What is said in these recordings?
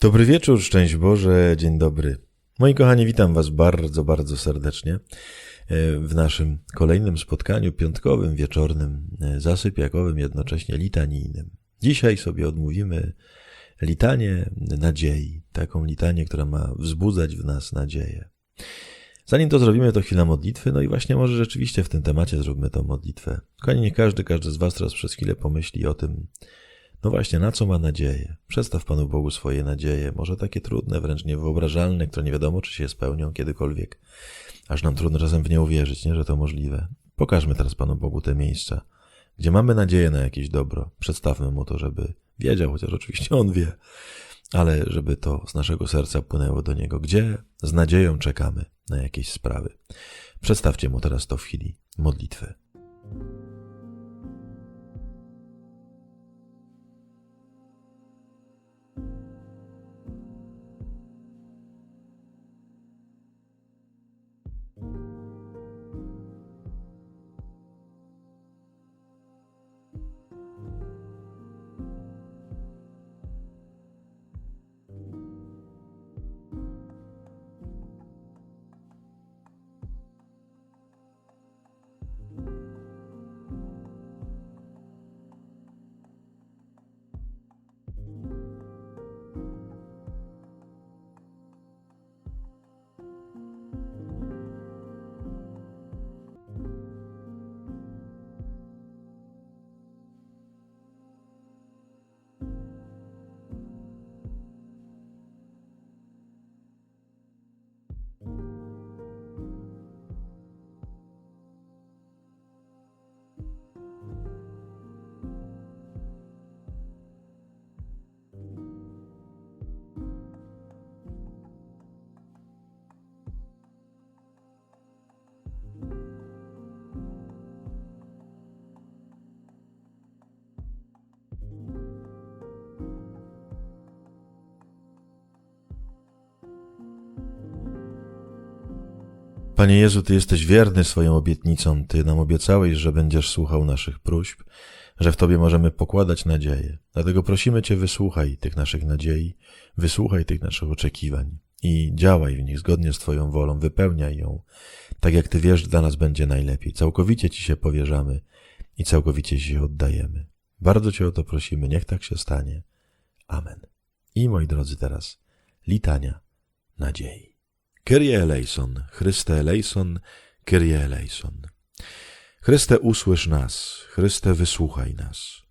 Dobry wieczór, szczęść Boże, dzień dobry. Moi kochani, witam Was bardzo, bardzo serdecznie e, w naszym kolejnym spotkaniu piątkowym, wieczornym, e, zasypiakowym, jednocześnie litanijnym. Dzisiaj sobie odmówimy litanie nadziei, taką litanię, która ma wzbudzać w nas nadzieję. Zanim to zrobimy, to chwila modlitwy, no i właśnie może rzeczywiście w tym temacie zróbmy tą modlitwę. Kochani, nie każdy, każdy z Was teraz przez chwilę pomyśli o tym, no właśnie, na co ma nadzieję? Przestaw Panu Bogu swoje nadzieje, może takie trudne, wręcz niewyobrażalne, które nie wiadomo, czy się spełnią kiedykolwiek. Aż nam trudno czasem w nie uwierzyć, nie, że to możliwe. Pokażmy teraz Panu Bogu te miejsca, gdzie mamy nadzieję na jakieś dobro. Przedstawmy Mu to, żeby wiedział, chociaż oczywiście On wie, ale żeby to z naszego serca płynęło do Niego. Gdzie z nadzieją czekamy na jakieś sprawy. Przedstawcie Mu teraz to w chwili modlitwy. Panie Jezu, Ty jesteś wierny swoją obietnicom. Ty nam obiecałeś, że będziesz słuchał naszych próśb, że w Tobie możemy pokładać nadzieję. Dlatego prosimy Cię, wysłuchaj tych naszych nadziei, wysłuchaj tych naszych oczekiwań i działaj w nich zgodnie z Twoją wolą, wypełniaj ją, tak jak Ty wiesz, dla nas będzie najlepiej. Całkowicie Ci się powierzamy i całkowicie Ci się oddajemy. Bardzo Cię o to prosimy, niech tak się stanie. Amen. I moi drodzy, teraz litania nadziei. Kyrie eleison, Chryste eleison, Kyrie eleison. Chryste usłysz nas, Chryste wysłuchaj nas.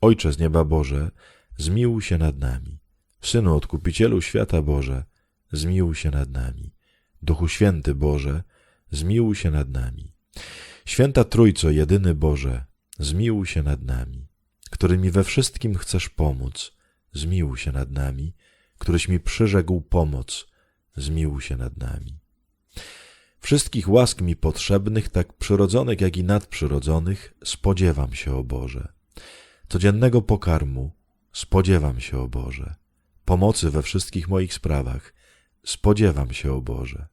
Ojcze z nieba Boże, zmiłuj się nad nami. Synu Odkupicielu świata Boże, zmiłuj się nad nami. Duchu Święty Boże, zmiłuj się nad nami. Święta Trójco, jedyny Boże, zmiłuj się nad nami. Który mi we wszystkim chcesz pomóc, zmiłuj się nad nami. Któryś mi przyrzekł pomoc, zmiłuj się nad nami. Wszystkich łask mi potrzebnych, tak przyrodzonych, jak i nadprzyrodzonych, spodziewam się, o Boże. Codziennego pokarmu spodziewam się, o Boże. Pomocy we wszystkich moich sprawach spodziewam się, o Boże.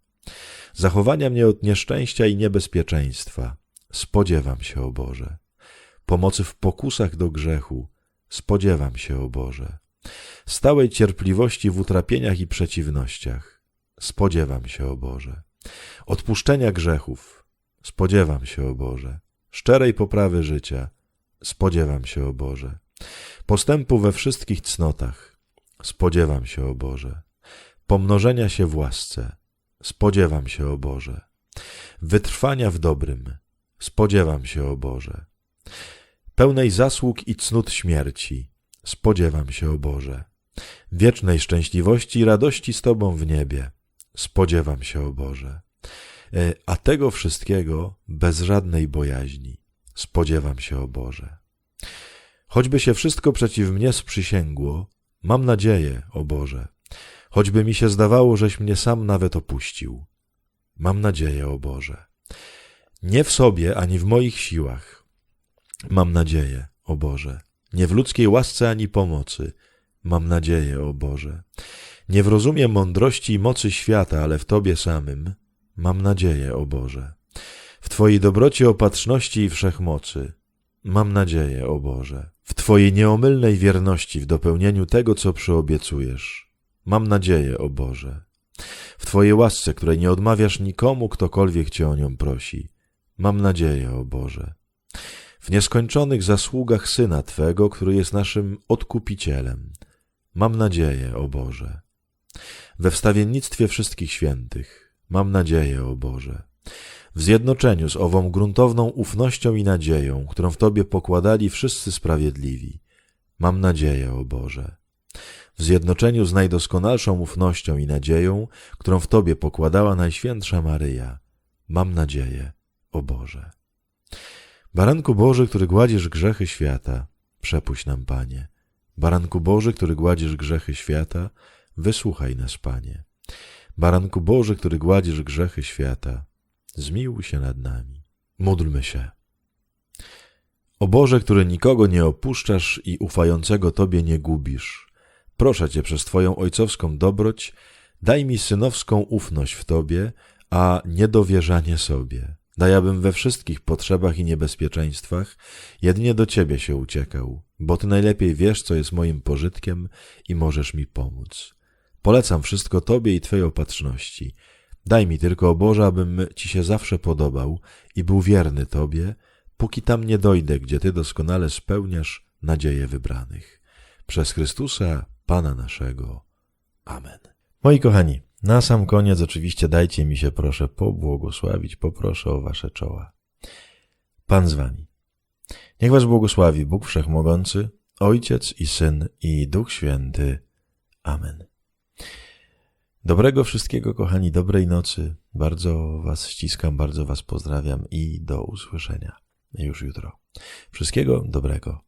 Zachowania mnie od nieszczęścia i niebezpieczeństwa spodziewam się, o Boże. Pomocy w pokusach do grzechu spodziewam się, o Boże. Stałej cierpliwości w utrapieniach i przeciwnościach spodziewam się, o Boże. Odpuszczenia grzechów, spodziewam się, o Boże. Szczerej poprawy życia, spodziewam się, o Boże. Postępu we wszystkich cnotach, spodziewam się, o Boże. Pomnożenia się w łasce, spodziewam się, o Boże. Wytrwania w dobrym, spodziewam się, o Boże. Pełnej zasług i cnót śmierci, spodziewam się, o Boże. Wiecznej szczęśliwości i radości z Tobą w niebie, spodziewam się, o Boże. E, a tego wszystkiego bez żadnej bojaźni spodziewam się, o Boże. Choćby się wszystko przeciw mnie sprzysięgło, mam nadzieję, o Boże. Choćby mi się zdawało, żeś mnie sam nawet opuścił. Mam nadzieję, o Boże. Nie w sobie, ani w moich siłach. Mam nadzieję, o Boże. Nie w ludzkiej łasce ani pomocy. Mam nadzieję, o Boże. Nie wrozumiem mądrości i mocy świata, ale w Tobie samym mam nadzieję, o Boże. W Twojej dobroci, opatrzności i wszechmocy mam nadzieję, o Boże. W Twojej nieomylnej wierności w dopełnieniu tego, co przyobiecujesz Mam nadzieję, o Boże. W Twojej łasce, której nie odmawiasz nikomu, ktokolwiek Cię o nią prosi. Mam nadzieję, o Boże. W nieskończonych zasługach Syna Twego, który jest naszym odkupicielem. Mam nadzieję, o Boże. We wstawiennictwie wszystkich świętych. Mam nadzieję, o Boże. W zjednoczeniu z ową gruntowną ufnością i nadzieją, którą w Tobie pokładali wszyscy sprawiedliwi. Mam nadzieję, o Boże. W zjednoczeniu z najdoskonalszą ufnością i nadzieją, którą w Tobie pokładała Najświętsza Maryja. Mam nadzieję, o Boże. Baranku Boży, który gładzisz grzechy świata, przepuść nam, Panie. Baranku Boży, który gładzisz grzechy świata, wysłuchaj nas, Panie. Baranku Boży, który gładzisz grzechy świata, zmiłuj się nad nami. Módlmy się. O Boże, który nikogo nie opuszczasz i ufającego Tobie nie gubisz, proszę Cię przez Twoją ojcowską dobroć, daj mi synowską ufność w Tobie, a niedowierzanie sobie. Daj, abym we wszystkich potrzebach i niebezpieczeństwach jedynie do Ciebie się uciekał, bo Ty najlepiej wiesz, co jest moim pożytkiem i możesz mi pomóc. Polecam wszystko Tobie i Twojej opatrzności. Daj mi tylko, o Boże, abym Ci się zawsze podobał i był wierny Tobie, póki tam nie dojdę, gdzie Ty doskonale spełniasz nadzieje wybranych. Przez Chrystusa, Pana naszego. Amen. Moi kochani, na sam koniec oczywiście dajcie mi się proszę pobłogosławić, poproszę o wasze czoła. Pan z wami. Niech was błogosławi Bóg Wszechmogący, Ojciec i Syn i Duch Święty. Amen. Dobrego wszystkiego, kochani, dobrej nocy. Bardzo was ściskam, bardzo was pozdrawiam i do usłyszenia już jutro. Wszystkiego dobrego.